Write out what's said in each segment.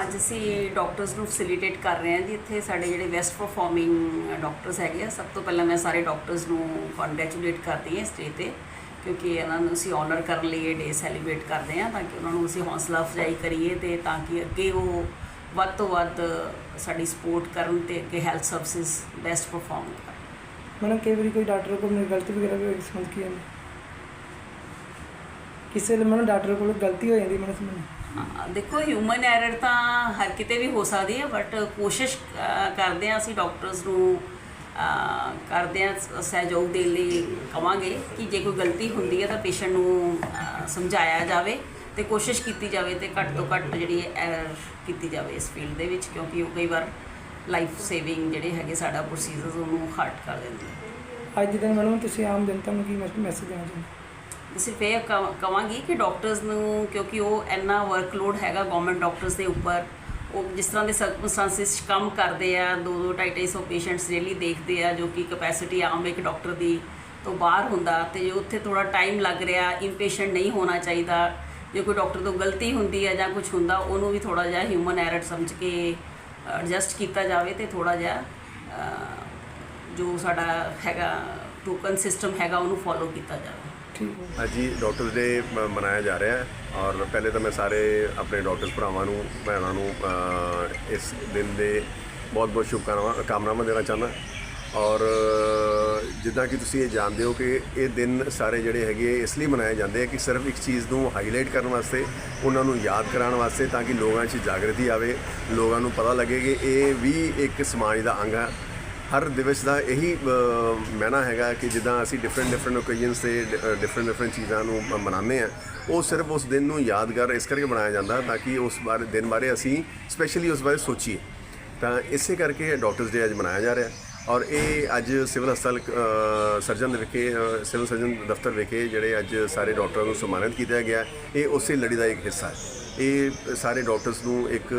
ਅੱਜ ਅਸੀਂ ਡਾਕਟਰਸ ਨੂੰ ਫੈਸਿਲਿਟੇਟ ਕਰ ਰਹੇ ਹਾਂ ਜੀ, ਇੱਥੇ ਸਾਡੇ ਜਿਹੜੇ ਵੈਸਟ ਪਰਫਾਰਮਿੰਗ ਡਾਕਟਰਸ ਹੈਗੇ ਆ, ਸਭ ਤੋਂ ਪਹਿਲਾਂ ਮੈਂ ਸਾਰੇ ਡਾਕਟਰਸ ਨੂੰ ਕੰਗ੍ਰੈਚੁਲੇਟ ਕਰਦੀ ਹਾਂ ਇਸ ਸਟੇਜ ਤੇ, ਕਿਉਂਕਿ ਇਹਨਾਂ ਨੂੰ ਅਸੀਂ ਆਨਰ ਕਰਨ ਲਈ ਇਹ ਡੇ ਸੈਲੀਬ੍ਰੇਟ ਕਰਦੇ ਹਾਂ, ਤਾਂ ਕਿ ਉਹਨਾਂ ਨੂੰ ਅਸੀਂ ਹੌਸਲਾ ਅਫਜ਼ਾਈ ਕਰੀਏ ਤੇ ਤਾਂ ਕਿ ਅੱਗੇ ਉਹ ਵੱਧ ਤੋਂ ਵੱਧ ਸਾਡੀ ਸਪੋਰਟ ਕਰਨ ਤੇ ਅੱਗੇ ਹੈਲਥ ਸਰਵਿਸਿਜ਼ ਬੈਸਟ ਪਰਫਾਰਮ ਕਰਨ। ਮੈਡਮ, ਕਈ ਵਾਰੀ ਕੋਈ ਡਾਕਟਰ ਕੋਲ ਮੇਰੀ ਗਲਤੀ ਵਗੈਰਾ ਵੀ ਹੋਈ ਸਮਝ ਕੀ ਜਾਂਦੀ ਕਿਸੇ ਵੇਲੇ ਮੈਨੂੰ ਡਾਕਟਰ ਕੋਲ ਗਲਤੀ ਹੋ ਜਾਂਦੀ ਮੈਨੂੰ ਸਮਝ ਦੇਖੋ ਹਿਊਮਨ ਐਰਰ ਤਾਂ ਹਰ ਕਿਤੇ ਵੀ ਹੋ ਸਕਦੀ ਹੈ ਬਟ ਕੋਸ਼ਿਸ਼ ਕਰਦੇ ਹਾਂ ਅਸੀਂ ਡਾਕਟਰਸ ਨੂੰ ਕਰਦੇ ਹਾਂ ਸਹਿਯੋਗ ਦੇਣ ਲਈ ਕਵਾਂਗੇ ਕਿ ਜੇ ਕੋਈ ਗਲਤੀ ਹੁੰਦੀ ਹੈ ਤਾਂ ਪੇਸ਼ੈਂਟ ਨੂੰ ਸਮਝਾਇਆ ਜਾਵੇ ਤੇ ਕੋਸ਼ਿਸ਼ ਕੀਤੀ ਜਾਵੇ ਤੇ ਘੱਟ ਤੋਂ ਘੱਟ ਜਿਹੜੀ ਐਰਰ ਕੀਤੀ ਜਾਵੇ ਇਸ ਫੀਲਡ ਦੇ ਵਿੱਚ, ਕਿਉਂਕਿ ਉਹ ਕਈ ਵਾਰ ਲਾਈਫ ਸੇਵਿੰਗ ਜਿਹੜੇ ਹੈਗੇ ਸਾਡਾ ਪ੍ਰੋਸੀਜਰਸ ਉਹਨੂੰ ਹਾਰਟ ਕਰ ਦਿੰਦੇ ਅੱਜ ਦੇ ਦਿਨ ਮੈਡਮ, ਤੁਸੀਂ ਆਮ ਜਨਤਾ ਨੂੰ ਕੀ ਮੈਸੇਜ ਦੇਣਾ ਚਾਹੁੰਦੇ ਸਿਰਫ ਇਹ ਕਵਾਂ- ਕਵਾਂਗੀ ਕਿ ਡਾਕਟਰਸ ਨੂੰ, ਕਿਉਂਕਿ ਉਹ ਇੰਨਾ ਵਰਕਲੋਡ ਹੈਗਾ ਗਵਰਨਮੈਂਟ ਡਾਕਟਰਸ ਦੇ ਉੱਪਰ, ਉਹ ਜਿਸ ਤਰ੍ਹਾਂ ਦੇ ਸਰਕਮਸਟੈਂਸਿਸ 'ਚ ਕੰਮ ਕਰਦੇ ਆ ਦੋ ਦੋ ਢਾਈ ਢਾਈ ਸੌ ਪੇਸ਼ੈਂਟਸ ਡੇਲੀ ਦੇਖਦੇ ਆ, ਜੋ ਕਿ ਕਪੈਸਿਟੀ ਆਮ ਇੱਕ ਡਾਕਟਰ ਦੀ ਤੋਂ ਬਾਹਰ ਹੁੰਦਾ, ਤੇ ਜੇ ਉੱਥੇ ਥੋੜਾ ਟਾਈਮ ਲੱਗ ਰਿਹਾ ਇਨਪੇਸ਼ੈਂਟ ਨਹੀਂ ਹੋਣਾ ਚਾਹੀਦਾ, ਜੇ ਕੋਈ ਡਾਕਟਰ ਤੋਂ ਗਲਤੀ ਹੁੰਦੀ ਹੈ ਜਾਂ ਕੁਝ ਹੁੰਦਾ, ਉਹਨੂੰ ਵੀ ਥੋੜਾ ਜਿਹਾ ਹਿਊਮਨ ਐਰਰ ਸਮਝ ਕੇ ਐਡਜਸਟ ਕੀਤਾ ਜਾਵੇ ਤੇ ਥੋੜਾ ਜਿਹਾ ਜੋ ਸਾਡਾ ਹੈਗਾ ਟੋਕਨ ਸਿਸਟਮ ਹੈਗਾ, ਉਹਨੂੰ ਫੋਲੋ ਕੀਤਾ ਜਾਵੇ। ਠੀਕ ਅੱਜ ਹੀ ਡਾਕਟਰਸ ਡੇ ਮਨਾਇਆ ਜਾ ਰਿਹਾ ਹੈ ਔਰ ਪਹਿਲੇ ਤਾਂ ਮੈਂ ਸਾਰੇ ਆਪਣੇ ਡਾਕਟਰਸ ਭਰਾਵਾਂ ਨੂੰ, ਭੈਣਾਂ ਨੂੰ ਇਸ ਦਿਨ ਦੇ ਬਹੁਤ ਬਹੁਤ ਸ਼ੁਭਕਾਮਨਾਵਾਂ ਕਾਮਨਾਵਾਂ ਦੇਣਾ ਚਾਹੁੰਦਾ ਔਰ ਜਿੱਦਾਂ ਕਿ ਤੁਸੀਂ ਇਹ ਜਾਣਦੇ ਹੋ ਕਿ ਇਹ ਦਿਨ ਸਾਰੇ ਜਿਹੜੇ ਹੈਗੇ ਇਸ ਲਈ ਮਨਾਏ ਜਾਂਦੇ ਆ ਕਿ ਸਿਰਫ ਇੱਕ ਚੀਜ਼ ਨੂੰ ਹਾਈਲਾਈਟ ਕਰਨ ਵਾਸਤੇ, ਉਹਨਾਂ ਨੂੰ ਯਾਦ ਕਰਾਉਣ ਵਾਸਤੇ ਤਾਂ ਕਿ ਲੋਕਾਂ 'ਚ ਜਾਗਰਤੀ ਆਵੇ, ਲੋਕਾਂ ਨੂੰ ਪਤਾ ਲੱਗੇ ਕਿ ਇਹ ਵੀ ਇੱਕ ਸਮਾਜ ਦਾ ਅੰਗ ਹੈ ਹਰ ਦਿਵਸ ਦਾ ਇਹੀ ਅ, ਮੈਨਾ ਹੈਗਾ ਕਿ ਜਿੱਦਾਂ ਅਸੀਂ ਡਿਫਰੈਂਟ ਡਿਫਰੈਂਟ ਓਕੇਜਨਸ ਤੇ ਡਿਫਰੈਂਟ ਡਿਫਰੈਂਟ ਚੀਜ਼ਾਂ ਨੂੰ ਮਨਾਉਂਦੇ ਆ ਉਹ ਸਿਰਫ ਉਸ ਦਿਨ ਨੂੰ ਯਾਦਗਾਰ ਇਸ ਕਰਕੇ ਬਣਾਇਆ ਜਾਂਦਾ ਤਾਂ ਕਿ ਉਸ ਬਾਰੇ ਦਿਨ ਬਾਰੇ ਅਸੀਂ ਸਪੈਸ਼ਲੀ ਉਸ ਬਾਰੇ ਸੋਚੀਏ। ਤਾਂ ਇਸੇ ਕਰਕੇ ਡਾਕਟਰਸ ਡੇ ਅੱਜ ਮਨਾਇਆ ਜਾ ਰਿਹਾ ਔਰ ਇਹ ਅੱਜ ਸਿਵਲ ਹਸਪਤਾਲ ਸਰਜਨ ਦੇ ਵਿਖੇ ਸਿਵਲ ਸਰਜਨ ਦਫ਼ਤਰ ਵਿਖੇ ਜਿਹੜੇ ਅੱਜ ਸਾਰੇ ਡਾਕਟਰਾਂ ਨੂੰ ਸਨਮਾਨਿਤ ਕੀਤਾ ਗਿਆ ਇਹ ਉਸੇ ਲੜੀ ਦਾ ਇੱਕ ਹਿੱਸਾ ਹੈ। ਇਹ ਸਾਰੇ ਡਾਕਟਰਸ ਨੂੰ ਇੱਕ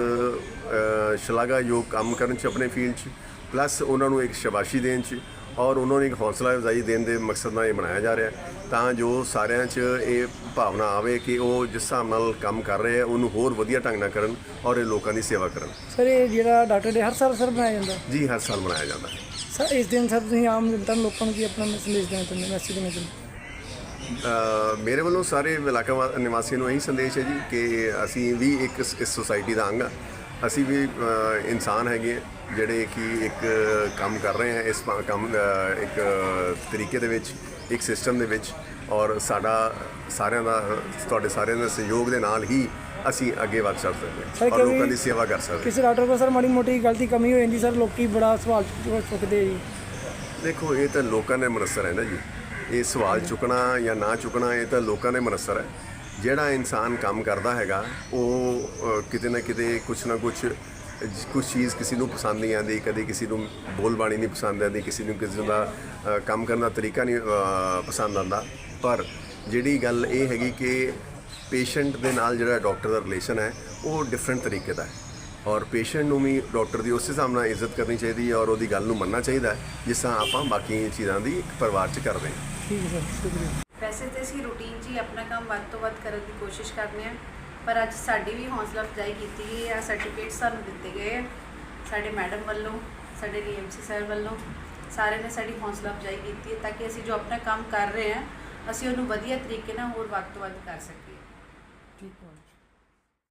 ਸ਼ਲਾਘਾਯੋਗ ਕੰਮ ਕਰਨ ਚ ਆਪਣੇ ਫੀਲਡ 'ਚ ਪਲੱਸ ਉਹਨਾਂ ਨੂੰ ਇੱਕ ਸ਼ਾਬਾਸ਼ੀ ਦੇਣ 'ਚ ਔਰ ਉਹਨਾਂ ਨੂੰ ਇੱਕ ਹੌਸਲਾ ਅਫਜ਼ਾਈ ਦੇਣ ਦੇ ਮਕਸਦ ਨਾਲ ਇਹ ਬਣਾਇਆ ਜਾ ਰਿਹਾ। ਤਾਂ ਜੋ ਸਾਰਿਆਂ 'ਚ ਇਹ ਭਾਵਨਾ ਆਵੇ ਕਿ ਉਹ ਜਿਸ ਹਿਸਾਬ ਨਾਲ ਕੰਮ ਕਰ ਰਹੇ ਆ ਉਹਨੂੰ ਹੋਰ ਵਧੀਆ ਢੰਗ ਨਾਲ ਕਰਨ ਔਰ ਇਹ ਲੋਕਾਂ ਦੀ ਸੇਵਾ ਕਰਨ। ਸਰ ਇਹ ਜਿਹੜਾ ਡਾਕਟਰ ਡੇ ਹਰ ਸਾਲ ਸਰ ਬਣਾਇਆ ਜਾਂਦਾ? ਜੀ ਹਰ ਸਾਲ ਮਨਾਇਆ ਜਾਂਦਾ। ਹੈ ਸਰ ਇਸ ਦਿਨ ਸਰ ਤੁਸੀਂ ਆਮ ਜਨਤਾ ਨੂੰ ਲੋਕਾਂ ਨੂੰ ਕੀ ਆਪਣਾ ਸੰਦੇਸ਼ ਦੇਣਾ ਚਾਹੁੰਦੇ ਮੈਸੇਜ ਦੇਣਾ ਚਾਹੁੰਦੇ ਮੇਰੇ ਵੱਲੋਂ ਸਾਰੇ ਇਲਾਕਾ ਨਿਵਾਸੀਆਂ ਨੂੰ ਇਹੀ ਸੰਦੇਸ਼ ਹੈ ਜੀ ਕਿ ਅਸੀਂ ਵੀ ਇੱਕ ਇਸ ਸੁਸਾਇਟੀ ਦਾ ਅੰਗ ਆ। ਅਸੀਂ ਵੀ ਇਨਸਾਨ ਹੈਗੇ ਜਿਹੜੇ ਕਿ ਇੱਕ ਕੰਮ ਕਰ ਰਹੇ ਆ ਇਸ ਕੰਮ ਇੱਕ ਤਰੀਕੇ ਦੇ ਵਿੱਚ ਇੱਕ ਸਿਸਟਮ ਦੇ ਵਿੱਚ ਔਰ ਸਾਡਾ ਸਾਰਿਆਂ ਦਾ ਤੁਹਾਡੇ ਸਾਰਿਆਂ ਦੇ ਸਹਿਯੋਗ ਦੇ ਨਾਲ ਹੀ ਅਸੀਂ ਅੱਗੇ ਵੱਧ ਸਕਦੇ ਹਾਂ ਔਰ ਲੋਕਾਂ ਦੀ ਸੇਵਾ ਕਰ ਸਕਦੇ ਹਾਂ। ਕਿਸੇ ਡਾਕਟਰ ਕੋਲ ਸਰ ਮਾੜੀ ਮੋਟੀ ਗਲਤੀ ਕਮੀ ਹੋ ਜਾਂਦੀ ਸਰ ਲੋਕੀ ਬੜਾ ਸਵਾਲ ਚੁੱਕ- ਚੁੱਕਦੇ ਜੀ। ਦੇਖੋ ਇਹ ਤਾਂ ਲੋਕਾਂ ਦੇ ਮਨਸਰ ਹੈ ਨਾ ਜੀ। ਇਹ ਸਵਾਲ ਚੁੱਕਣਾ ਜਾਂ ਨਾ ਚੁੱਕਣਾ ਇਹ ਤਾਂ ਲੋਕਾਂ ਦੇ ਮਨਸਰ ਹੈ। ਜਿਹੜਾ ਇਨਸਾਨ ਕੰਮ ਕਰਦਾ ਹੈਗਾ, ਉਹ ਕਿਤੇ ਨਾ ਕਿਤੇ ਕੁਛ ਨਾ ਕੁਛ ਕੁਝ ਚੀਜ਼ ਕਿਸੇ ਨੂੰ ਪਸੰਦ ਨਹੀਂ ਆਉਂਦੀ, ਕਦੇ ਕਿਸੇ ਨੂੰ ਬੋਲਬਾਣੀ ਨਹੀਂ ਪਸੰਦ ਆਉਂਦੀ, ਕਿਸੇ ਨੂੰ ਕਿਸੇ ਦਾ ਕੰਮ ਕਰਨ ਦਾ ਤਰੀਕਾ ਨਹੀਂ ਪਸੰਦ ਆਉਂਦਾ। ਪਰ ਜਿਹੜੀ ਗੱਲ ਇਹ ਹੈਗੀ ਕਿ ਪੇਸ਼ੈਂਟ ਦੇ ਨਾਲ ਜਿਹੜਾ ਡਾਕਟਰ ਦਾ ਰਿਲੇਸ਼ਨ ਹੈ, ਉਹ ਡਿਫਰੈਂਟ ਤਰੀਕੇ ਦਾ ਹੈ। ਔਰ ਪੇਸ਼ੈਂਟ ਨੂੰ ਵੀ ਡਾਕਟਰ ਦੀ ਉਸੇ ਹਿਸਾਬ ਨਾਲ ਇੱਜ਼ਤ ਕਰਨੀ ਚਾਹੀਦੀ ਹੈ ਔਰ ਉਹਦੀ ਗੱਲ ਨੂੰ ਮੰਨਣਾ ਚਾਹੀਦਾ ਜਿਸ ਤਰ੍ਹਾਂ ਆਪਾਂ ਬਾਕੀ ਚੀਜ਼ਾਂ ਦੀ ਇੱਕ ਪਰਿਵਾਰ 'ਚ ਕਰਦੇ ਹਾਂ। ਠੀਕ ਹੈ ਸਰ, ਸ਼ੁਕਰੀਆ। ਅਸੀਂ ਆਪਣਾ ਕੰਮ ਵੱਧ ਤੋਂ ਵੱਧ ਕਰਨ ਦੀ ਕੋਸ਼ਿਸ਼ ਕਰਦੇ ਹਾਂ। ਪਰ ਅੱਜ ਸਾਡੀ ਵੀ ਹੌਸਲਾ ਅਫਜ਼ਾਈ ਕੀਤੀ ਗਈ ਹੈ। ਸਰਟੀਫਿਕੇਟ ਸਾਨੂੰ ਦਿੱਤੇ ਗਏ ਹੈ। ਸਾਡੇ ਮੈਡਮ ਵੱਲੋਂ, ਸਾਡੇ ਡੀਐਮਸੀ ਸਰ ਵੱਲੋਂ ਸਾਰਿਆਂ ਨੇ ਸਾਡੀ ਹੌਸਲਾ ਅਫਜ਼ਾਈ ਕੀਤੀ ਹੈ ਤਾਂ ਕਿ ਅਸੀਂ ਜੋ ਆਪਣਾ ਕੰਮ ਕਰ ਰਹੇ ਹਾਂ, ਅਸੀਂ ਉਹਨੂੰ ਵਧੀਆ ਤਰੀਕੇ ਨਾਲ ਹੋਰ ਵੱਧ ਤੋਂ ਵੱਧ ਕਰ ਸਕੀਏ। ਠੀਕ ਹੈ।